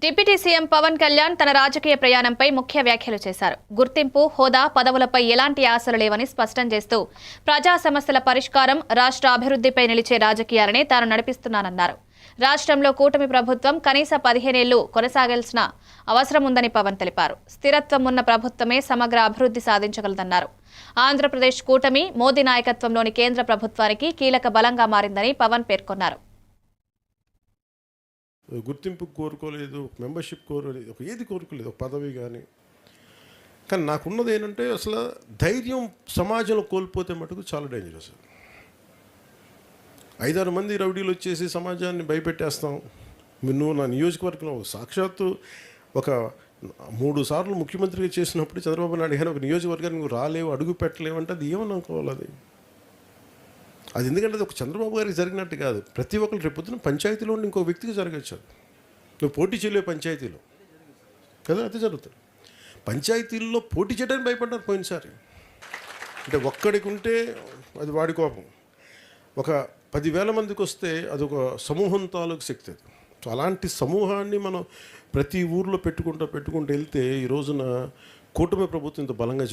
Deputy CM Pawan Kalyan తన రాజకీయ ప్రయాణంపై ముఖ్య వ్యాఖ్యలు చేశారు. గుర్తింపు హోదా పదవులపై ఎలాంటి ఆశలు లేవని స్పష్టం చేస్తూ ప్రజా సమస్యల పరిష్కారం రాష్ట్ర అభివృద్ధిపై నిలిచే రాజకీయాలనే తాను నడిపిస్తున్నానన్నారు. రాష్ట్రంలో కూటమి ప్రభుత్వం కనీస పదిహేనేళ్ళు కొనసాగాల్సిన అవసరం ఉందని పవన్ తెలిపారు. స్థిరత్వం ఉన్న ప్రభుత్వమే సమగ్ర అభివృద్ధి సాధించగలదన్నారు. ఆంధ్రప్రదేశ్ కూటమి మోదీ నాయకత్వంలోని కేంద్ర ప్రభుత్వానికి కీలక బలంగా మారిందని పవన్ పేర్కొన్నారు. గుర్తింపు కోరుకోలేదు మెంబర్షిప్ కోరలేదు ఒక ఏది కోరుకోలేదు ఒక పదవి కానీ కానీ నాకున్నది ఏంటంటే అసలు ధైర్యం సమాజంలో కోల్పోతే మటుకు చాలా డేంజరస్ ఐదారు మంది రౌడీలు వచ్చేసి సమాజాన్ని భయపెట్టేస్తాం. నువ్వు నా నియోజకవర్గంలో సాక్షాత్తు ఒక మూడు సార్లు ముఖ్యమంత్రిగా చేసినప్పుడు చంద్రబాబు నాయుడు గారు ఒక నియోజకవర్గానికి నువ్వు రాలేవు అడుగు పెట్టలేవు అంటే అది ఏమని అనుకోవాలి అది? అది ఎందుకంటే అది ఒక చంద్రబాబు గారికి జరిగినట్టు కాదు. ప్రతి ఒక్కరు రేపొద్దున పంచాయతీలో ఉండి ఇంకో వ్యక్తికి జరగచ్చు. నువ్వు పోటీ చేయలేవు పంచాయతీలో. కదా? అదే జరుగుతుంది. పంచాయతీల్లో పోటీ చేయడానికి భయపడ్డారు పోయినసారి. అంటే ఒక్కడికి ఉంటే అది వాడి కోపం. ఒక పదివేల మందికి వస్తే అదొక సమూహం తాలూకు శక్తి అది. సో అలాంటి సమూహాన్ని మనం ప్రతి ఊర్లో పెట్టుకుంటూ పెట్టుకుంటూ వెళ్తే ఈ రోజున కూటమి ప్రభుత్వం ఇంత బలంగా